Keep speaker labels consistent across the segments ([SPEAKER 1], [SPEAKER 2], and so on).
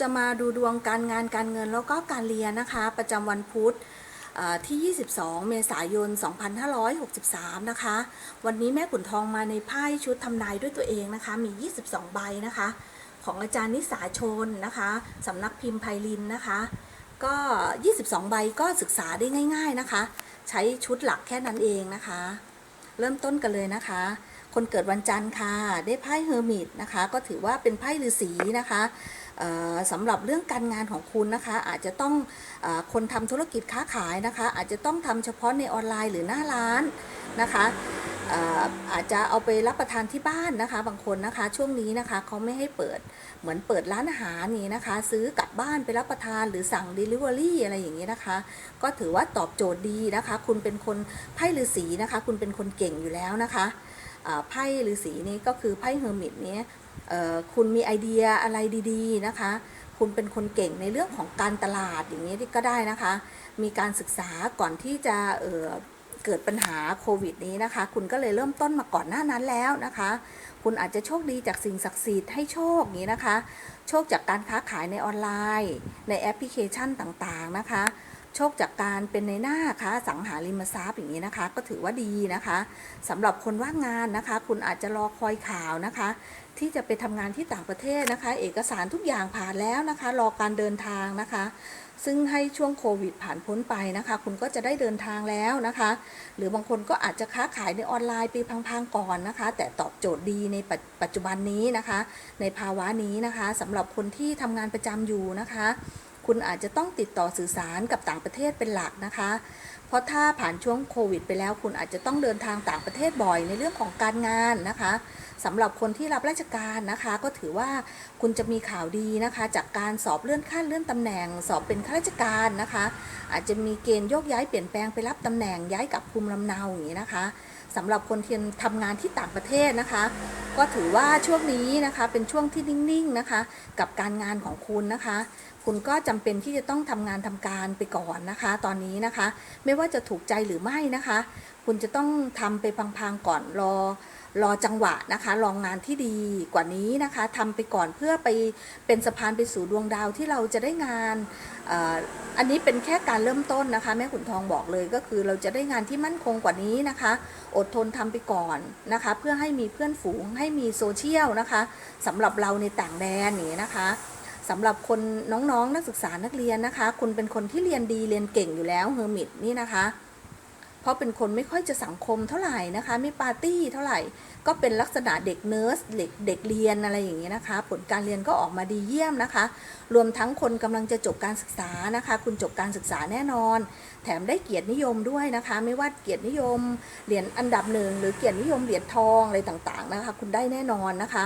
[SPEAKER 1] จะมาดูดวงการงานการเงินแล้วก็การเรียนนะคะ ประจำวันพุธเอ่อที่ 22 เมษายน 2563 นะคะ วันนี้แม่ขุนทองมาในไพ่ชุดทำนายด้วยตัวเองนะคะ มี 22 ใบนะคะ ของอาจารย์นิสาชนนะคะสำนักพิมพ์ไพลินนะคะ ก็ 22 ใบก็ศึกษาได้ง่าย ๆนะคะ ใช้ชุดหลักแค่นั้นเองนะคะ เริ่มต้นกันเลยนะคะ คนเกิดวันจันทร์ค่ะ ได้ไพ่เฮอร์มิตนะคะ ก็ถือว่าเป็นไพ่ฤาษีนะคะ สำหรับเรื่องการงานของคุณนะคะ อาจจะต้องอคนทำธุรกิจค้าขายนะคะ อาจจะต้องทำเฉพาะในออนไลน์หรือหน้าร้านนะคะออาจจะเอาไปรับประทานที่บ้านนะคะ บางคนนะคะช่วงนี้นะคะเขาไม่ให้เปิดเหมือนเปิดร้านอาหารนี่นะคะ ซื้อกลับบ้านไปรับประทานหรือสั่ง Delivery อะไรอย่างนี้นะคะ ก็ถือว่าตอบโจทย์ดีนะคะ คุณเป็นคนไพ่ฤาษีนะคะ คุณเป็นคนเก่งอยู่แล้วนะคะไพ่ฤาษีนี้ก็คือไพ่เฮอร์มิตนี้ คุณมีไอเดียอะไรดีๆนะคะ คุณเป็นคนเก่งในเรื่องของการตลาดอย่างนี้ก็ได้นะคะ มีการศึกษาก่อนที่จะเเกิดปัญหาโควิดนี้นะคะ คุณก็เลยเริ่มต้นมาก่อนหน้านั้นแล้วนะคะ คุณอาจจะโชคดีจากสิ่งศักดิ์สิทธิ์ให้โชคอย่างนี้นะคะ โชคจากการค้าขายในออนไลน์ ในแอปพลิเคชันต่างๆนะคะโชคจากการเป็นในหน้าค้าสังหาริมทรัพย์อย่างนี้นะคะ ก็ถือว่าดีนะคะสำหรับคนว่างงานนะคะ คุณอาจจะรอคอยข่าวนะคะ ที่จะไปทำงานที่ต่างประเทศนะคะ เอกสารทุกอย่างผ่านแล้วนะคะ รอการเดินทางนะคะ ซึ่งให้ช่วงโควิดผ่านพ้นไปนะคะ คุณก็จะได้เดินทางแล้วนะคะ หรือบางคนก็อาจจะค้าขายในออนไลน์ไปพังๆก่อนนะคะ แต่ตอบโจทย์ดีในปัจปัจจุบันนี้นะคะ ในภาวะนี้นะคะสำหรับคนที่ทำงานประจำอยู่นะคะคุณอาจจะต้องติดต่อสื่อสารกับต่างประเทศเป็นหลักนะคะ เพราะถ้าผ่านช่วงโควิดไปแล้ว คุณอาจจะต้องเดินทางต่างประเทศบ่อยในเรื่องของการงานนะคะ สำหรับคนที่รับราชการนะคะ ก็ถือว่าคุณจะมีข่าวดีนะคะ จากการสอบเลื่อนขั้นเลื่อนตำแหน่ง สอบเป็นข้าราชการนะคะ อาจจะมีเกณฑ์โยกย้ายเปลี่ยนแปลงไปรับตำแหน่งย้ายกลับภูมิลำเนาอย่างนี้นะคะสำหรับคนที่ทำงานที่ต่างประเทศนะคะ ก็ถือว่าช่วงนี้นะคะเป็นช่วงที่นิ่งๆนะคะ กับการงานของคุณนะคะ คุณก็จำเป็นที่จะต้องทำงานทำการไปก่อนนะคะ ตอนนี้นะคะ ไม่ว่าจะถูกใจหรือไม่นะคะ คุณจะต้องทำไปพังๆก่อนรอ รอจังหวะนะคะลองงานที่ดีกว่านี้นะคะทำไปก่อนเพื่อไปเป็นสะพานไปสู่ดวงดาวที่เราจะได้งานอันนี้เป็นแค่การเริ่มต้นนะคะแม่ขุนทองบอกเลยก็คือเราจะได้งานที่มั่นคงกว่านี้นะคะ อดทนทำไปก่อนนะคะ เพื่อให้มีเพื่อนฝูงให้มีโซเชียลนะคะสำหรับเราในต่างแดนนี้นะคะสำหรับคนน้องๆนักศึกษานักเรียนนะคะ คุณเป็นคนที่เรียนดีเรียนเก่งอยู่แล้วเฮอร์มิตนี่นะคะ เพราะเป็นคนไม่ค่อยจะสังคมเท่าไหร่นะคะ ไม่ปาร์ตี้เท่าไหร่ ก็เป็นลักษณะเด็กเนิร์สเด็กเด็กเรียนอะไรอย่างเงี้ยนะคะ ผลการเรียนก็ออกมาดีเยี่ยมนะคะ รวมทั้งคนกำลังจะจบการศึกษานะคะ คุณจบการศึกษาแน่นอน แถมได้เกียรตินิยมด้วยนะคะ ไม่ว่าเกียรตินิยมเหรียญอันดับหนึ่งหรือเกียรตินิยมเหรียญทองอะไรต่างๆนะคะ คุณได้แน่นอนนะคะ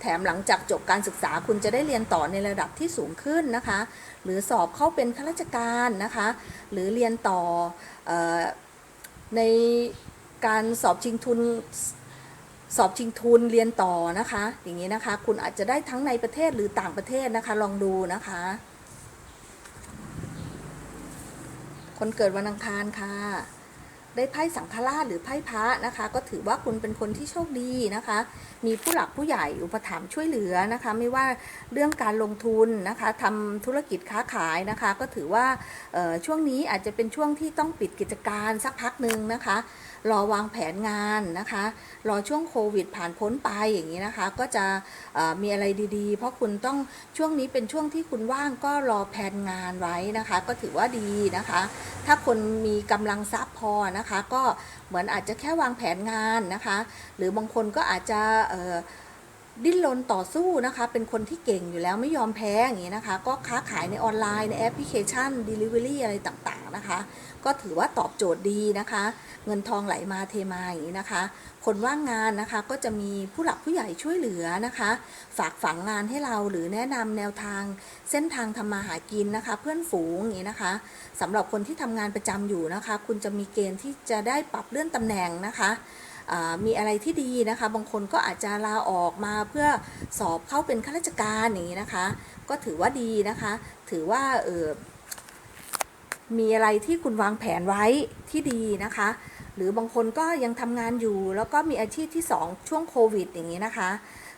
[SPEAKER 1] แถมหลังจากจบการศึกษาคุณจะได้เรียนต่อในระดับที่สูงขึ้นนะคะ หรือสอบเข้าเป็นข้าราชการนะคะ หรือเรียนต่ออ ในการสอบชิงทุนสอบชิงทุนเรียนต่อนะคะ อย่างนี้นะคะ คุณอาจจะได้ทั้งในประเทศหรือต่างประเทศนะคะ ลองดูนะคะ คนเกิดวันอังคารค่ะ ได้ไพ่สังฆราชหรือไพ่พระนะคะ ก็ถือว่าคุณเป็นคนที่โชคดีนะคะ มีผู้หลักผู้ใหญ่อุปถัมภ์ช่วยเหลือนะคะ ไม่ว่าเรื่องการลงทุนนะคะทำธุรกิจค้าขายนะคะ ก็ถือว่าช่วงนี้อาจจะเป็นช่วงที่ต้องปิดกิจการสักพักหนึ่งนะคะ รอวางแผนงานนะคะ รอช่วงโควิดผ่านพ้นไปอย่างนี้นะคะ ก็จะมีอะไรดีๆ เพราะคุณต้องช่วงนี้เป็นช่วงที่คุณว่างก็รอแผนงานไว้นะคะ ก็ถือว่าดีนะคะ ถ้าคนมีกำลังทรัพย์พอนะคะ ก็เหมือนอาจจะแค่วางแผนงานนะคะ หรือบางคนก็อาจจะเดิ้นรนต่อสู้นะคะ เป็นคนที่เก่งอยู่แล้วไม่ยอมแพ้อย่างนี้นะคะ ก็ค้าขายในออนไลน์ในแอปพลิเคชัน Delivery อะไรต่างๆนะคะ ก็ถือว่าตอบโจทย์ดีนะคะ เงินทองไหลมาเทมาอย่างนี้นะคะ คนว่างงานนะคะก็จะมีผู้หลักผู้ใหญ่ช่วยเหลือนะคะ ฝากฝังงานให้เราหรือแนะนำแนวทางเส้นทางทำมาหากินนะคะ เพื่อนฝูงอย่างนี้นะคะสำหรับคนที่ทำงานประจำอยู่นะคะ คุณจะมีเกณฑ์ที่จะได้ปรับเลื่อนตำแหน่งนะคะ มีอะไรที่ดีนะคะ บางคนก็อาจจะลาออกมาเพื่อสอบเข้าเป็นข้าราชการอย่างนี้นะคะ ก็ถือว่าดีนะคะ ถือว่าเออมีอะไรที่คุณวางแผนไว้ที่ดีนะคะ หรือบางคนก็ยังทำงานอยู่ แล้วก็มีอาชีพที่ 2 ช่วงโควิด อย่างนี้นะคะ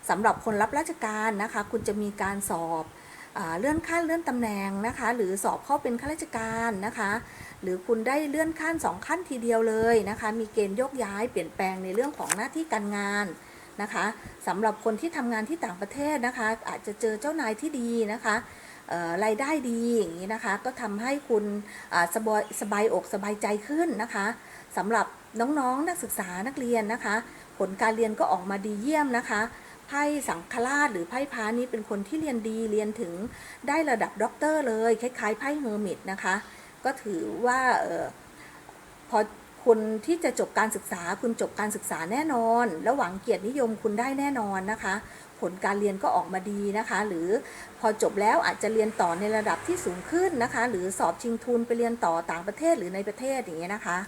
[SPEAKER 1] สำหรับคนรับราชการนะคะ คุณจะมีการสอบอเลื่อนขั้นเลื่อนตำแหน่งนะคะ หรือสอบเข้าเป็นข้าราชการนะคะ หรือคุณได้เลื่อนขั้นสองขั้นทีเดียวเลยนะคะ มีเกณฑ์ยกย้ายเปลี่ยนแปลงในเรื่องของหน้าที่การงานนะคะสำหรับคนที่ทำงานที่ต่างประเทศนะคะ อาจจะเจอเจ้านายที่ดีนะคะรายได้ดีอย่างนี้นะคะ ก็ทำให้คุณสบายสบายอกสบายใจขึ้นนะคะสำหรับน้องๆนักศึกษานักเรียนนะคะ ผลการเรียนก็ออกมาดีเยี่ยมนะคะไพ่สังฆราชหรือไพ่พานี้เป็นคนที่เรียนดีเรียนถึงได้ระดับด็อกเตอร์เลยคล้ายๆไพ่เฮอร์มิตนะคะ ก็ถือว่าเออพอคุณที่จะจบการศึกษา คุณจบการศึกษาแน่นอน แล้วหวังเกียรตินิยมคุณได้แน่นอนนะคะ ผลการเรียนก็ออกมาดีนะคะ หรือพอจบแล้วอาจจะเรียนต่อในระดับที่สูงขึ้นนะคะ หรือสอบชิงทุนไปเรียนต่อต่างประเทศหรือในประเทศอย่างเงี้ยนะคะ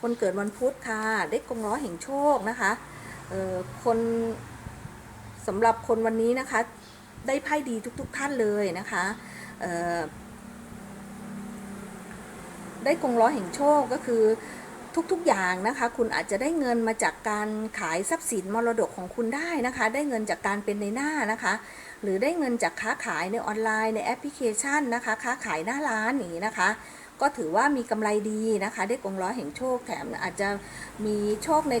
[SPEAKER 1] คนเกิดวันพุธค่ะ ได้กงล้อแห่งโชคนะคะเอ่อคนสำหรับคนวันนี้นะคะ ได้ไพ่ดีทุก ๆทท่านเลยนะคะ ได้กงล้อแห่งโชคก็คือทุกๆอย่างนะคะ คุณอาจจะได้เงินมาจากการขายทรัพย์สินมรดกของคุณได้นะคะ ได้เงินจากการเป็นในหน้านะคะ หรือได้เงินจากค้าขายในออนไลน์ในแอปพลิเคชันนะคะ ค้าขายหน้าร้านอย่างนี้นะคะ ก็ถือว่ามีกำไรดีนะคะ ได้กงล้อแห่งโชคแถมอาจจะมีโชคใน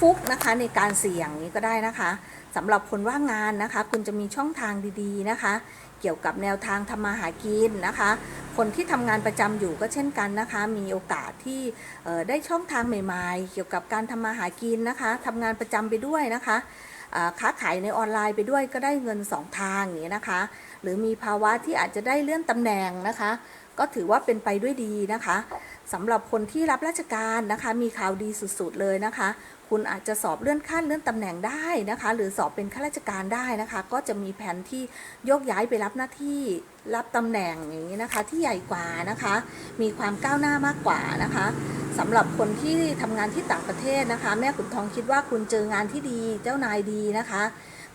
[SPEAKER 1] ฟุกๆนะคะ ในการเสี่ยงนี้ก็ได้นะคะสำหรับคนว่างงานนะคะ คุณจะมีช่องทางดีๆนะคะ เกี่ยวกับแนวทางทำมาหากินนะคะ คนที่ทำงานประจำอยู่ก็เช่นกันนะคะ มีโอกาสที่ได้ช่องทางใหม่ๆ เกี่ยวกับการทำมาหากินนะคะทำงานประจำไปด้วยนะคะค้าขายในออนไลน์ไปด้วยก็ได้เงินสองทางอย่างนี้นะคะ หรือมีภาวะที่อาจจะได้เลื่อนตำแหน่งนะคะ ก็ถือว่าเป็นไปด้วยดีนะคะ สำหรับคนที่รับราชการนะคะ มีข่าวดีสุดๆเลยนะคะ คุณอาจจะสอบเลื่อนขั้นเลื่อนตำแหน่งได้นะคะ หรือสอบเป็นข้าราชการได้นะคะ ก็จะมีแผนที่โยกย้ายไปรับหน้าที่รับตำแหน่งอย่างนี้นะคะ ที่ใหญ่กว่านะคะ มีความก้าวหน้ามากกว่านะคะสำหรับคนที่ทำงานที่ต่างประเทศนะคะ แม่ขุนทองคิดว่าคุณเจองานที่ดีเจ้านายดีนะคะ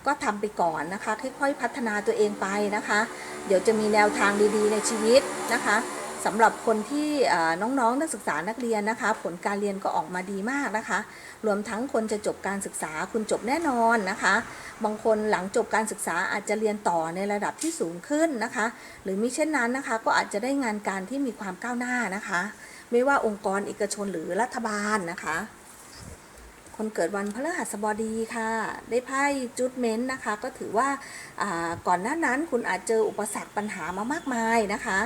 [SPEAKER 1] ก็ทำไปก่อนนะคะ ค่อยๆพัฒนาตัวเองไปนะคะ เดี๋ยวจะมีแนวทางดีๆในชีวิตนะคะ สำหรับคนที่น้องๆ นักศึกษานักเรียนนะคะ ผลการเรียนก็ออกมาดีมากนะคะ รวมทั้งคนจะจบการศึกษาคุณจบแน่นอนนะคะ บางคนหลังจบการศึกษาอาจจะเรียนต่อในระดับที่สูงขึ้นนะคะ หรือมิเช่นนั้นนะคะ ก็อาจจะได้งานการที่มีความก้าวหน้านะคะ ไม่ว่าองค์กรเอกชนหรือรัฐบาลนะคะ คนเกิดวันพฤหัสบดีค่ะ ได้ไพ่จุดเม้นท์นะคะ ก็ถือว่าก่อนหน้านั้นคุณอาจเจออุปสรรคปัญหามามากมายนะคะ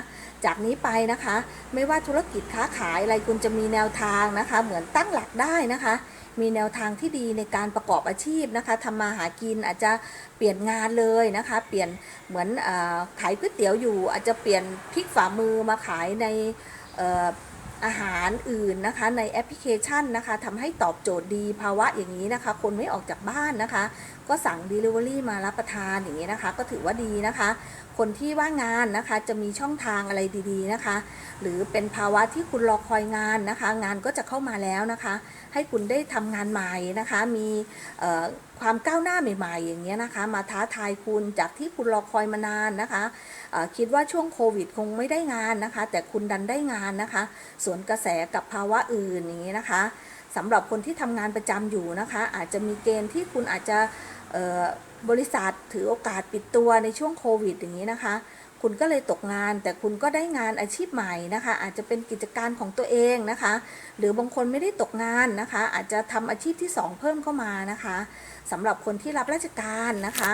[SPEAKER 1] จากนี้ไปนะคะ ไม่ว่าธุรกิจค้าขายอะไรคุณจะมีแนวทางนะคะ เหมือนตั้งหลักได้นะคะมีแนวทางที่ดีในการประกอบอาชีพนะคะทำมาหากินอาจจะเปลี่ยนงานเลยนะคะ เปลี่ยนเหมือนอขายก๋วยเตี๋ยวอยู่ อาจจะเปลี่ยนพลิกฝ่ามือมาขายใน อาหารอื่นนะคะในแอปพลิเคชันนะคะทำให้ตอบโจทย์ดีภาวะอย่างนี้นะคะ คนไม่ออกจากบ้านนะคะ ก็สั่ง Delivery มารับประทานอย่างนี้นะคะ ก็ถือว่าดีนะคะคนที่ว่างงานนะคะจะมีช่องทางอะไรดีๆนะคะ หรือเป็นภาวะที่คุณรอคอยงานนะคะ งานก็จะเข้ามาแล้วนะคะ ให้คุณได้ทำงานใหม่นะคะ มีความก้าวหน้าใหม่ๆ อย่างเงี้ยนะคะ มาท้าทายคุณจากที่คุณรอคอยมานานนะคะคิดว่าช่วงโควิดคงไม่ได้งานนะคะ แต่คุณดันได้งานนะคะ สวนกระแสกับภาวะอื่นอย่างนี้ยนะคะสำหรับคนที่ทำงานประจำอยู่นะคะ อาจจะมีเกณฑ์ที่คุณอาจจะ บริษัทถือโอกาสปิดตัวในช่วงโควิดอย่างนี้นะคะ คุณก็เลยตกงานแต่คุณก็ได้งานอาชีพใหม่นะคะ อาจจะเป็นกิจการของตัวเองนะคะ หรือบางคนไม่ได้ตกงานนะคะ อาจจะทำอาชีพที่ 2 เพิ่มเข้ามานะคะสำหรับคนที่รับราชการนะคะ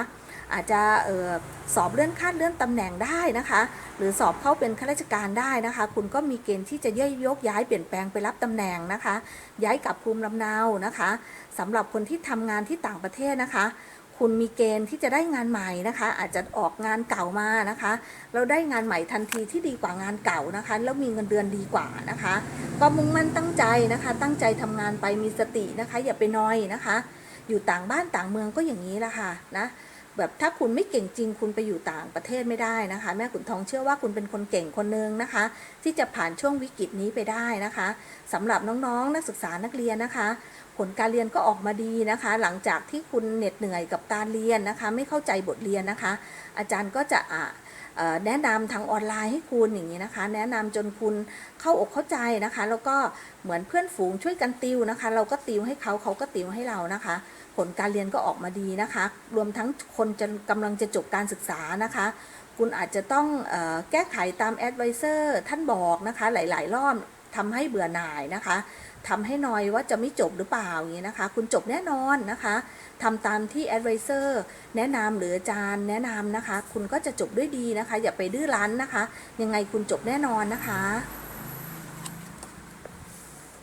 [SPEAKER 1] อาจจะออสอบเลื่อนขั้นเลื่อนตำแหน่งได้นะคะ หรือสอบเข้าเป็นข้าราชการได้นะคะ คุณก็มีเกณฑ์ที่จะย่อยยกย้ายเปลี่ยนแปลงไปรับตำแหน่งนะคะ ย้ายกลับภูมิลำเนานะคะสำหรับคนที่ทำงานที่ต่างประเทศนะคะ คุณมีเกณฑ์ที่จะได้งานใหม่นะคะ อาจจะออกงานเก่ามานะคะแล้วได้งานใหม่ทันทีที่ดีกว่างานเก่านะคะ แล้วมีเงินเดือนดีกว่านะคะ ก็มุ่งมั่นตั้งใจนะคะ ตั้งใจทำงานไปมีสตินะคะ อย่าไปนอยนะคะ อยู่ต่างบ้านต่างเมืองก็อย่างนี้แหละค่ะนะแบบถ้าคุณไม่เก่งจริงคุณไปอยู่ต่างประเทศไม่ได้นะคะ แม่ขุนทองเชื่อว่าคุณเป็นคนเก่งคนนึงนะคะ ที่จะผ่านช่วงวิกฤตนี้ไปได้นะคะสำหรับน้องๆนักศึกษานักเรียนนะคะ ผลการเรียนก็ออกมาดีนะคะ หลังจากที่คุณเหน็ดเหนื่อยกับการเรียนนะคะ ไม่เข้าใจบทเรียนนะคะ อาจารย์ก็จะอะเอ่อแนะนำทางออนไลน์ให้คุณอย่างนี้นะคะ แนะนำจนคุณเข้าอกเข้าใจนะคะ แล้วก็เหมือนเพื่อนฝูงช่วยกันติวนะคะ เราก็ติวให้เขาเขาก็ติวให้เรานะคะ ผลการเรียนก็ออกมาดีนะคะ รวมทั้งคนจะกำลังจะจบการศึกษานะคะ คุณอาจจะต้องออแก้ไขตามแอดไวเซอร์ท่านบอกนะคะ หลาย ๆ รอบทำให้เบื่อหน่ายนะคะ ทำให้นอยว่าจะไม่จบหรือเปล่าอย่างนี้นะคะ คุณจบแน่นอนนะคะทำตามที่แอดไวเซอร์แนะนำหรืออาจารย์แนะนำนะคะ คุณก็จะจบด้วยดีนะคะ อย่าไปดื้อรั้นนะคะ ยังไงคุณจบแน่นอนนะคะ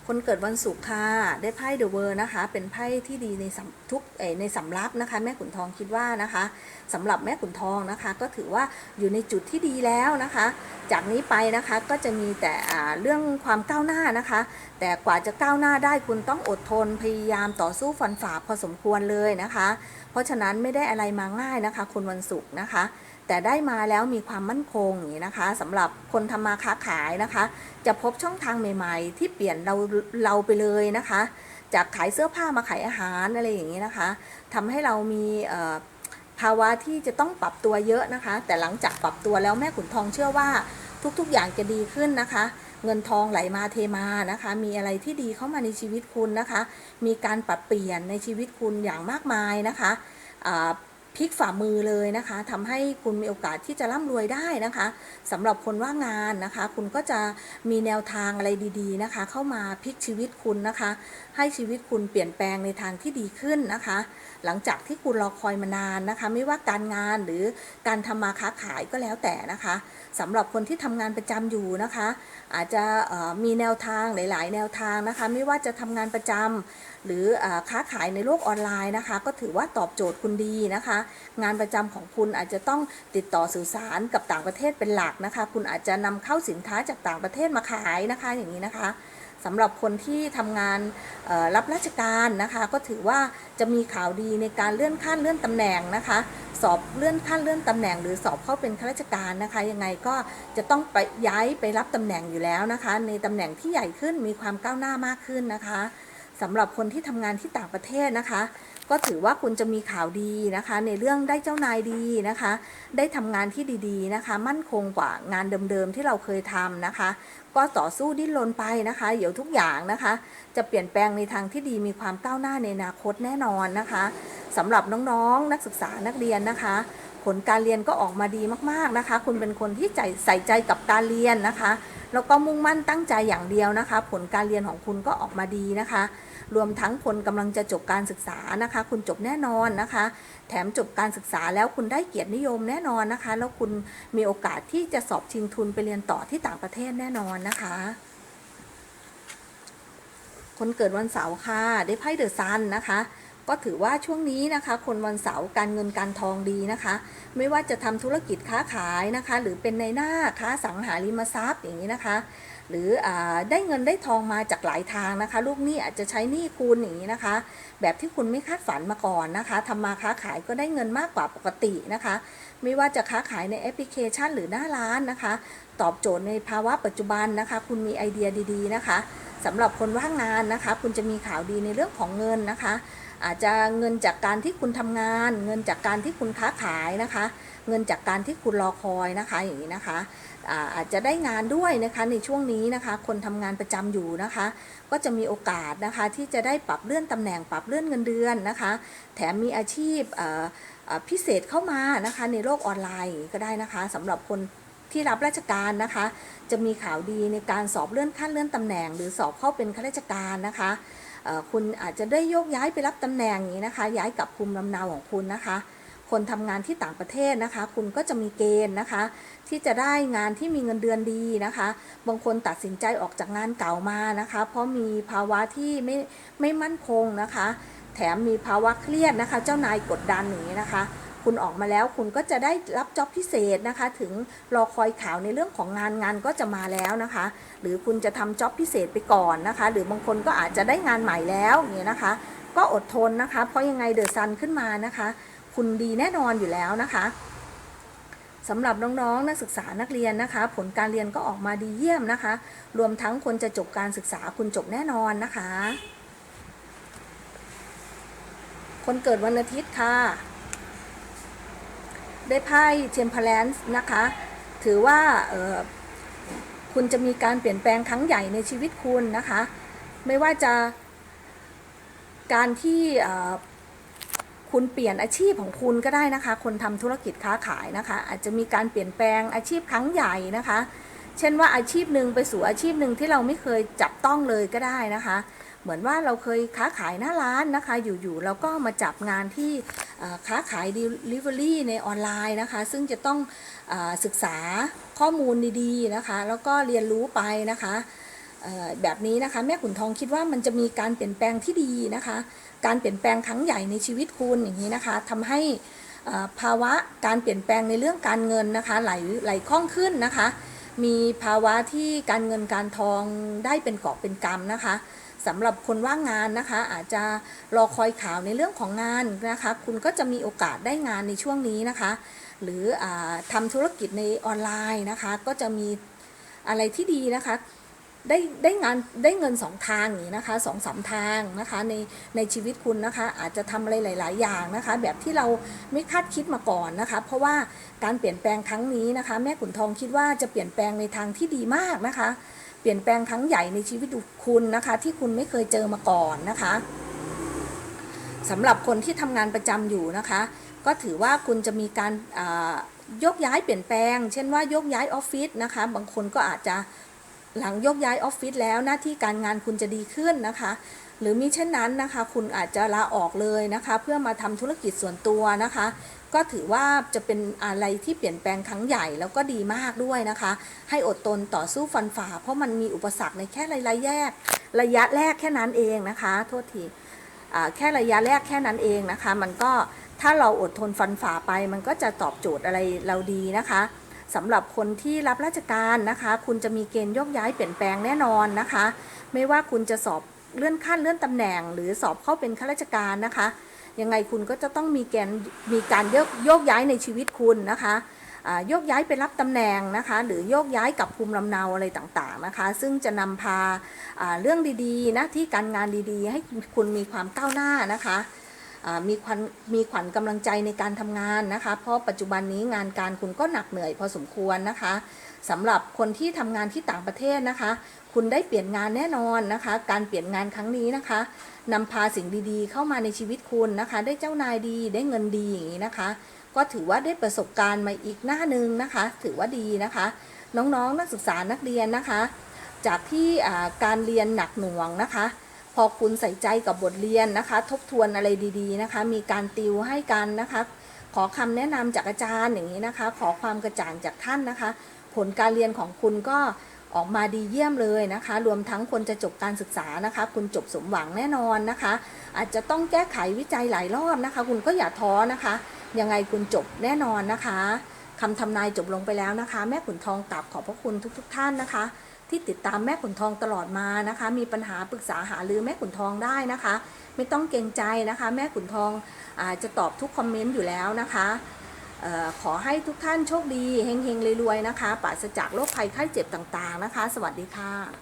[SPEAKER 1] คนเกิดวันศุกร์ค่ะได้ไพ่เดอะเวอร์นะคะ เป็นไพ่ที่ดีในทุกในสำรับนะคะ แม่ขุนทองคิดว่านะคะสำหรับแม่ขุนทองนะคะ ก็ถือว่าอยู่ในจุดที่ดีแล้วนะคะ จากนี้ไปนะคะก็จะมีแต่เรื่องความก้าวหน้านะคะ แต่กว่าจะก้าวหน้าได้คุณต้องอดทนพยายามต่อสู้ฟันฝ่าพอสมควรเลยนะคะ เพราะฉะนั้นไม่ได้อะไรมาง่ายนะคะ คนวันศุกร์นะคะ แต่ได้มาแล้วมีความมั่นคงอย่างนี้นะคะสำหรับคนทำมาค้าขายนะคะ จะพบช่องทางใหม่ๆ ที่เปลี่ยนเราเราไปเลยนะคะ จากขายเสื้อผ้ามาขายอาหารอะไรอย่างนี้นะคะทำให้เรามีภาวะที่จะต้องปรับตัวเยอะนะคะ แต่หลังจากปรับตัวแล้วแม่ขุนทองเชื่อว่าทุกๆอย่างจะดีขึ้นนะคะ เงินทองไหลมาเทมานะคะ มีอะไรที่ดีเข้ามาในชีวิตคุณนะคะ มีการปรับเปลี่ยนในชีวิตคุณอย่างมากมายนะคะ พลิกฝ่ามือเลยนะคะทำให้คุณมีโอกาสที่จะร่ำรวยได้นะคะสำหรับคนว่างงานนะคะ คุณก็จะมีแนวทางอะไรดีๆนะคะ เข้ามาพลิกชีวิตคุณนะคะ ให้ชีวิตคุณเปลี่ยนแปลงในทางที่ดีขึ้นนะคะ หลังจากที่คุณรอคอยมานานนะคะ ไม่ว่าการงานหรือการทำมาค้าขายก็แล้วแต่นะคะสำหรับคนที่ทำงานประจำอยู่นะคะ อาจจะมีแนวทางหลาย ๆ แนวทางนะคะ ไม่ว่าจะทำงานประจำหรือค้าขายในโลกออนไลน์นะคะ ก็ถือว่าตอบโจทย์คุณดีนะคะ งานประจำของคุณอาจจะต้องติดต่อสื่อสารกับต่างประเทศเป็นหลักนะคะ คุณอาจจะนำเข้าสินค้าจากต่างประเทศมาขายนะคะอย่างนี้นะคะ สำหรับคนที่ทำงานรับราชการนะคะ ก็ถือว่าจะมีข่าวดีในการเลื่อนขั้นเลื่อนตำแหน่งนะคะ สอบเลื่อนขั้นเลื่อนตำแหน่ง หรือสอบเข้าเป็นข้าราชการนะคะ ยังไงก็จะต้องไปย้ายไปรับตำแหน่งอยู่แล้วนะคะ ในตำแหน่งที่ใหญ่ขึ้นมีความก้าวหน้ามากขึ้นนะคะสำหรับคนที่ทำงานที่ต่างประเทศนะคะ ก็ถือว่าคุณจะมีข่าวดีนะคะ ในเรื่องได้เจ้านายดีนะคะ ได้ทำงานที่ดีๆนะคะ มั่นคงกว่างานเดิมๆที่เราเคยทำนะคะ ก็ต่อสู้ดิ้นรนไปนะคะ เดี๋ยวทุกอย่างนะคะ จะเปลี่ยนแปลงในทางที่ดีมีความก้าวหน้าในอนาคตแน่นอนนะคะสำหรับน้องๆนักศึกษานักเรียนนะคะ ผลการเรียนก็ออกมาดีมากๆนะคะ คุณเป็นคนที่ใจใส่ใจกับการเรียนนะคะ แล้วก็มุ่งมั่นตั้งใจอย่างเดียวนะคะ ผลการเรียนของคุณก็ออกมาดีนะคะ รวมทั้งคนกำลังจะจบการศึกษานะคะ คุณจบแน่นอนนะคะ แถมจบการศึกษาแล้วคุณได้เกียรตินิยมแน่นอนนะคะ แล้วคุณมีโอกาสที่จะสอบชิงทุนไปเรียนต่อที่ต่างประเทศแน่นอนนะคะคนเกิดวันเสาร์ค่ะ ได้ไพ่เดอะซันนะคะ ก็ถือว่าช่วงนี้นะคะ คนวันเสาร์การเงินการทองดีนะคะ ไม่ว่าจะทำธุรกิจค้าขายนะคะ หรือเป็นในหน้าค้าสังหาริมทรัพย์อย่างนี้นะคะ หรืออได้เงินได้ทองมาจากหลายทางนะคะ ลูกหนี้อาจจะใช้หนี้คุณอย่างนี้นะคะ แบบที่คุณไม่คาดฝันมาก่อนนะคะทำมาค้าขายก็ได้เงินมากกว่าปกตินะคะ ไม่ว่าจะค้าขายในแอปพลิเคชันหรือหน้าร้านนะคะ ตอบโจทย์ในภาวะปัจจุบันนะคะ คุณมีไอเดียดี ๆนะคะสำหรับคนว่างงานนะคะ คุณจะมีข่าวดีในเรื่องของเงินนะคะ อาจจะเงินจากการที่คุณทำงาน เงินจากการที่คุณค้าขายนะคะ เงินจากการที่คุณรอคอยนะคะอย่างนี้นะคะอาจจะได้งานด้วยนะคะในช่วงนี้นะคะ คนทำงานประจำอยู่นะคะ ก็จะมีโอกาสนะคะที่จะได้ปรับเลื่อนตำแหน่งปรับเลื่อนเงินเดือนนะคะ แถมมีอาชีพพิเศษเข้ามานะคะในโลกออนไลน์ก็ได้นะคะสำหรับคนที่รับราชการนะคะ จะมีข่าวดีในการสอบเลื่อนขั้นเลื่อนตำแหน่ง หรือสอบเข้าเป็นข้าราชการนะคะ คุณอาจจะได้โยกย้ายไปรับตำแหน่งนี้นะคะ ย้ายกลับภูมิลำเนาของคุณนะคะ คนทำงานที่ต่างประเทศนะคะ คุณก็จะมีเกณฑ์นะคะ ที่จะได้งานที่มีเงินเดือนดีนะคะ บางคนตัดสินใจออกจากงานเก่ามานะคะ เพราะมีภาวะที่ไม่ไม่มั่นคงนะคะ แถมมีภาวะเครียดนะคะ เจ้านายกดดันอย่างนี้นะคะ คุณออกมาแล้วคุณก็จะได้รับจ็อบพิเศษนะคะ ถึงรอคอยข่าวในเรื่องของงานงานก็จะมาแล้วนะคะ หรือคุณจะทำจ็อบพิเศษไปก่อนนะคะ หรือบางคนก็อาจจะได้งานใหม่แล้วอย่างนี้นะคะ ก็อดทนนะคะ เพราะยังไงเดอะซันขึ้นมานะคะ คุณดีแน่นอนอยู่แล้วนะคะสำหรับน้องๆ นักศึกษานักเรียนนะคะ ผลการเรียนก็ออกมาดีเยี่ยมนะคะ รวมทั้งคนจะจบการศึกษาคุณจบแน่นอนนะคะ คนเกิดวันอาทิตย์ค่ะ ได้ไพ่เทมเพลนส์นะคะ ถือว่าคุณจะมีการเปลี่ยนแปลงครั้งใหญ่ในชีวิตคุณนะคะ ไม่ว่าจะการที่คุณเปลี่ยนอาชีพของคุณก็ได้นะคะ คนทำธุรกิจค้าขายนะคะ อาจจะมีการเปลี่ยนแปลงอาชีพครั้งใหญ่นะคะ เช่นว่าอาชีพหนึ่งไปสู่อาชีพหนึ่งที่เราไม่เคยจับต้องเลยก็ได้นะคะ เหมือนว่าเราเคยค้าขายหน้าร้านนะคะ อยู่ๆเราก็มาจับงานที่ค้าขาย Delivery ในออนไลน์นะคะ ซึ่งจะต้องอศึกษาข้อมูลดีๆนะคะ แล้วก็เรียนรู้ไปนะคะแบบนี้นะคะ แม่ขุนทองคิดว่ามันจะมีการเปลี่ยนแปลงที่ดีนะคะ การเปลี่ยนแปลงครั้งใหญ่ในชีวิตคุณอย่างนี้นะคะทำให้ภาวะการเปลี่ยนแปลงในเรื่องการเงินนะคะไหลไหลคล่องขึ้นนะคะ มีภาวะที่การเงินการทองได้เป็นกอบเป็นกำนะคะ สำหรับคนว่างงานนะคะ อาจจะรอคอยข่าวในเรื่องของงานนะคะ คุณก็จะมีโอกาสได้งานในช่วงนี้นะคะ หรืออทำธุรกิจในออนไลน์นะคะ ก็จะมีอะไรที่ดีนะคะได้ได้งานได้เงินสองทางอย่างนี้นะคะสองสามทางนะคะในในชีวิตคุณนะคะ อาจจะทำอะไรหลาย ๆ อย่างนะคะ แบบที่เราไม่คาดคิดมาก่อนนะคะ เพราะว่าการเปลี่ยนแปลงครั้งนี้นะคะ แม่ขุนทองคิดว่าจะเปลี่ยนแปลงในทางที่ดีมากนะคะ เปลี่ยนแปลงครั้งใหญ่ในชีวิตคุณนะคะ ที่คุณไม่เคยเจอมาก่อนนะคะสำหรับคนที่ทำงานประจำอยู่นะคะ ก็ถือว่าคุณจะมีการยกย้ายเปลี่ยนแปลง เช่นว่ายกย้ายออฟฟิศนะคะ บางคนก็อาจจะหลังยกย้ายออฟฟิศแล้วหน้าที่การงานคุณจะดีขึ้นนะคะ หรือมิเช่นนั้นนะคะ คุณอาจจะลาออกเลยนะคะ เพื่อมาทำธุรกิจส่วนตัวนะคะ ก็ถือว่าจะเป็นอะไรที่เปลี่ยนแปลงครั้งใหญ่แล้วก็ดีมากด้วยนะคะ ให้อดทนต่อสู้ฟันฝ่า เพราะมันมีอุปสรรคในแค่ระยะแรกระยะแรกแค่นั้นเองนะคะ โทษทีแค่ระยะแรกแค่นั้นเองนะคะ มันก็ถ้าเราอดทนฟันฝ่าไป มันก็จะตอบโจทย์อะไรเราดีนะคะสำหรับคนที่รับราชการนะคะ คุณจะมีเกณฑ์ยกย้ายเปลี่ยนแปลงแน่นอนนะคะ ไม่ว่าคุณจะสอบเลื่อนขั้นเลื่อนตำแหน่ง หรือสอบเข้าเป็นข้าราชการนะคะ ยังไงคุณก็จะต้องมีแกนมีการโยกยกย้ายในชีวิตคุณนะคะโยกย้ายไปรับตำแหน่งนะคะหรือโยกย้ายกับภูมิลำเนาอะไรต่างๆนะคะ ซึ่งจะนำพาพาเรื่องดีๆนะที่การงานดีๆ ให้คุณมีความก้าวหน้านะคะ มีควันมีขวัญกำลังใจในการทำงานนะคะ เพราะปัจจุบันนี้งานการคุณก็หนักเหนื่อยพอสมควรนะคะสำหรับคนที่ทำงานที่ต่างประเทศนะคะ คุณได้เปลี่ยนงานแน่นอนนะคะ การเปลี่ยนงานครั้งนี้นะคะนำพาสิ่งดีๆ เข้ามาในชีวิตคุณนะคะ ได้เจ้านายดีได้เงินดีอย่างนี้นะคะ ก็ถือว่าได้ประสบการณ์มาอีกหน้าหนึ่งนะคะ ถือว่าดีนะคะ น้องๆนักศึกษานักเรียนนะคะ จากที่การเรียนหนักหน่วงนะคะ พอคุณใส่ใจกับบทเรียนนะคะ ทบทวนอะไรดีๆนะคะ มีการติวให้กันนะคะ ขอคำแนะนำจากอาจารย์อย่างนี้นะคะ ขอความกระจ่างจากท่านนะคะ ผลการเรียนของคุณก็ออกมาดีเยี่ยมเลยนะคะ รวมทั้งคนจะจบการศึกษานะคะ คุณจบสมหวังแน่นอนนะคะ อาจจะต้องแก้ไขวิจัยหลายรอบนะคะ คุณก็อย่าท้อนะคะ ยังไงคุณจบแน่นอนนะคะคำทำนายจบลงไปแล้วนะคะ แม่ขุนทองกราบขอบพระคุณทุก ๆ ท่านนะคะ ที่ติดตามแม่ขุนทองตลอดมานะคะ มีปัญหาปรึกษาหารือแม่ขุนทองได้นะคะ ไม่ต้องเกรงใจนะคะ แม่ขุนทองอาจะตอบทุกคอมเมนต์อยู่แล้วนะคะออขอให้ทุกท่านโชคดีเฮงๆรวยๆนะคะปราศจากโรคภัยไข้เจ็บต่างๆนะคะ สวัสดีค่ะ